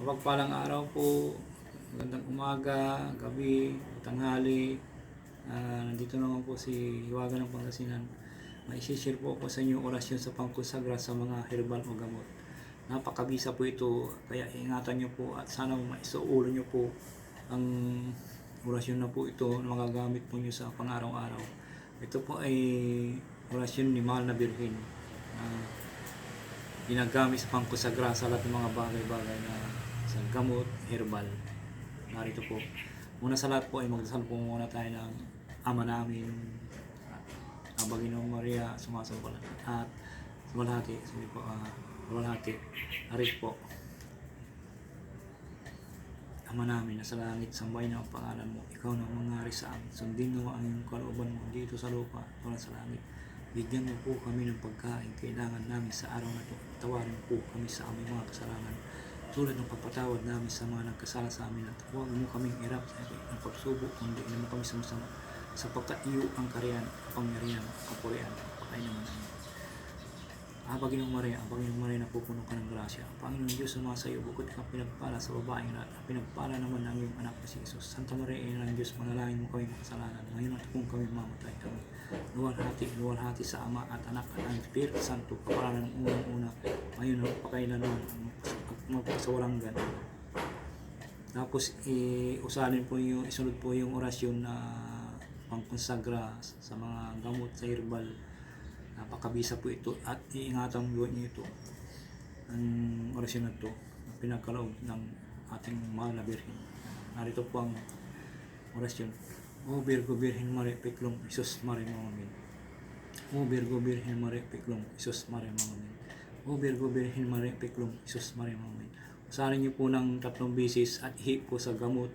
Huwag palang araw po, magandang umaga, gabi, tanghali. Ah, nandito naman po si Hiwaga ng Pangasinan. May share po ako sa inyo orasyon sa pangkonsagra sa mga herbal o gamot. Napakabisa po ito, kaya ingatan nyo po at sana maisuulo nyo po ang orasyon na po ito na magagamit po nyo sa pang-araw-araw. Ito po ay orasyon ni Mahal na Birhen. Ah, ginagamit sa pangkusagra sa lahat ng mga bagay-bagay na sa gamot, herbal. Narito po. Una sa lahat po ay magdasal po muna tayo ng Ama namin at Aba Ginoong Maria sumasambalan at sumalhati. Sabi po, ah, sumalhati. Arit po. Ama namin na sa langit, sambahin na ang pangalan mo. Ikaw na ang mangari sa. Sundin mo ang iyong kalooban mo dito sa lupa, wala sa langit. Bigyan mo po kami ng pagkain kailangan namin sa araw na ito. Tawarin po kami sa aming mga kasalanan. Tulad ng papatawad namin sa mga nagkasala sa amin at huwag mo kaming irap sa ng pagsubok kundi naman kami sa masama sapagkat iyo ang kariyan, kapangyarihan, kapurian, patay naman namin. Ah, Panginoong Maria, ang Panginoong Maria na pupuno ka ng grasya. Ang Panginoong Diyos suma sa iyo, bukod ka pinagpala sa babaeng lahat. Ang pinagpala naman ng iyong anak na si Jesus. Santa Maria, ina ng Diyos, manalangin mo kami makasalanan. Ngayon at kung kami mamatay kami. Luwalhati, luwalhati sa Ama at Anak at ang Espiritu Santo, kapalaran ng unang-una, ngayon at pakailanman, magpasawalang ganun. Tapos, eh, usalin po yung, isunod po yung orasyon na pangkonsagra sa mga gamot sa herbal. Napakabisa po ito at iingatan mo niyo ito. Ang orasyon na ito, na pinagkaloob ng ating mahal na Birhen. Narito po ang orasyon. O Virgo Birhen Maria Piklong Isus Maria Mamamin. O Virgo Birhen Maria Piklong Isus Maria Mamamin. O Virgo Birhen Maria Piklong Isus Maria Mamamin. Usarin niyo po ng tatlong bisis at ihip po sa gamot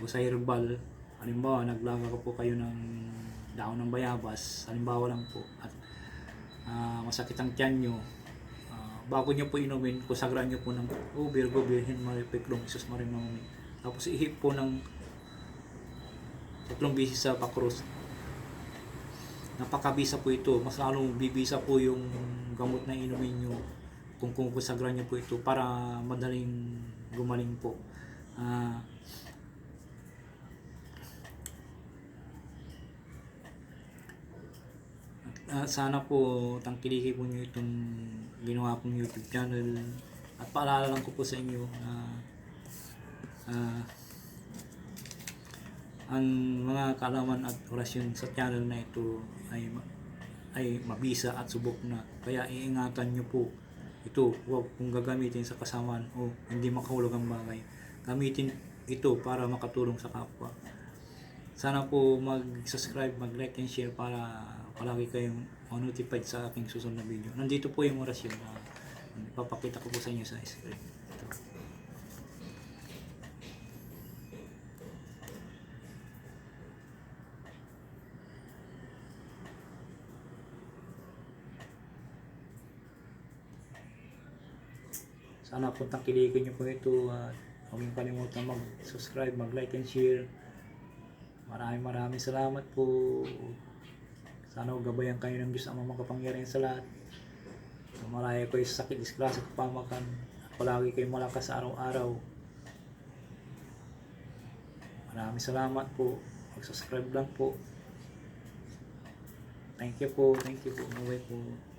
o sa herbal. Halimbawa, naglaga ko po kayo ng daon ng bayabas. Halimbawa lang po. At ah, masakit ang tiyan nyo. Ah, bago nyo po inumin, kusagran nyo po ng O Virgo Virgen Maria Piklong Isus Maria Mamamin. Tapos ihip po ng tatlong bisis sa pakrus. Napakabisa po ito. Mas lalong bibisa po yung gamot na inumin nyo kung kung kusagran nyo po ito para madaling gumaling po. Ah, at sana po tangkilikin po nyo itong ginawa kong YouTube channel. At paalala lang ko po sa inyo na ah, ang mga kalaman at orasyon sa channel na ito ay ay mabisa at subok na. Kaya iingatan nyo po ito. Huwag kung gagamitin sa kasamaan o hindi makahulog ang bagay. Gamitin ito para makatulong sa kapwa. Sana po mag-subscribe, mag-like and share para palagi kayong notified sa aking susunod na video. Nandito po yung orasyon na ipapakita ko po sa inyo sa screen. Ito. Sana po tangkilikin niyo po ito at huwag niyo kalimutan mag-subscribe, mag-like and share. Maraming maraming salamat po. Sana gabayan kayo ng Diyos ang makapangyarihan sa lahat. Maraya kayo sa sakit, disgrasya, kapamakan. At palagi kayong malakas araw-araw. Maraming salamat po. Mag-subscribe lang po. Thank you po. Thank you po. Bye po.